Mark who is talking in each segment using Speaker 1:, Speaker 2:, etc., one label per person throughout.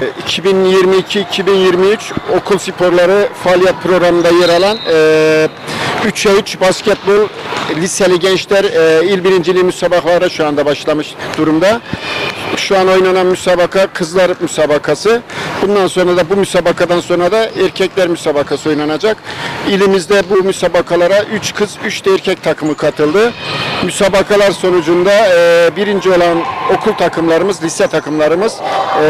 Speaker 1: 2022-2023 okul sporları faaliyet programında yer alan e, 3'e 3 basketbol liseli gençler e, il birinciliği müsabakaları şu anda başlamış durumda. Şu an oynanan müsabaka kızlar müsabakası. Bundan sonra da bu müsabakadan sonra da erkekler müsabakası oynanacak. İlimizde bu müsabakalara 3 kız 3 de erkek takımı katıldı. Müsabakalar sonucunda e, birinci olan okul takımlarımız, lise takımlarımız e,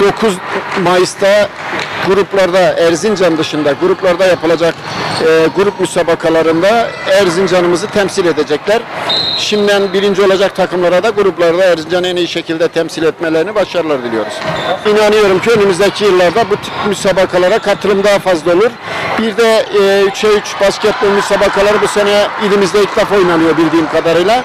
Speaker 1: 9 Mayıs'ta gruplarda Erzincan dışında gruplarda yapılacak e, grup müsabakalarında Erzincan'ımızı temsil edecekler. Şimdiden birinci olacak takımlara da gruplarda Erzincan'ı en iyi şekilde temsil etmelerini başarılar diliyoruz. İnanıyorum ki önümüzdeki yıllarda bu tip müsabakalara katılım daha fazla olur. Bir de e, 3'e 3 basketbol müsabakaları bu sene ilimizde ilk defa oynanıyor bildiğim kadarıyla.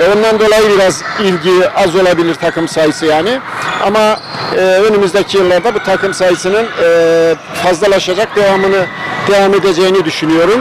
Speaker 1: E, ondan dolayı biraz ilgi az olabilir takım sayısı yani. Ama e, önümüzdeki yıllarda bu takım sayısının e, fazlalaşacak devamını devam edeceğini düşünüyorum.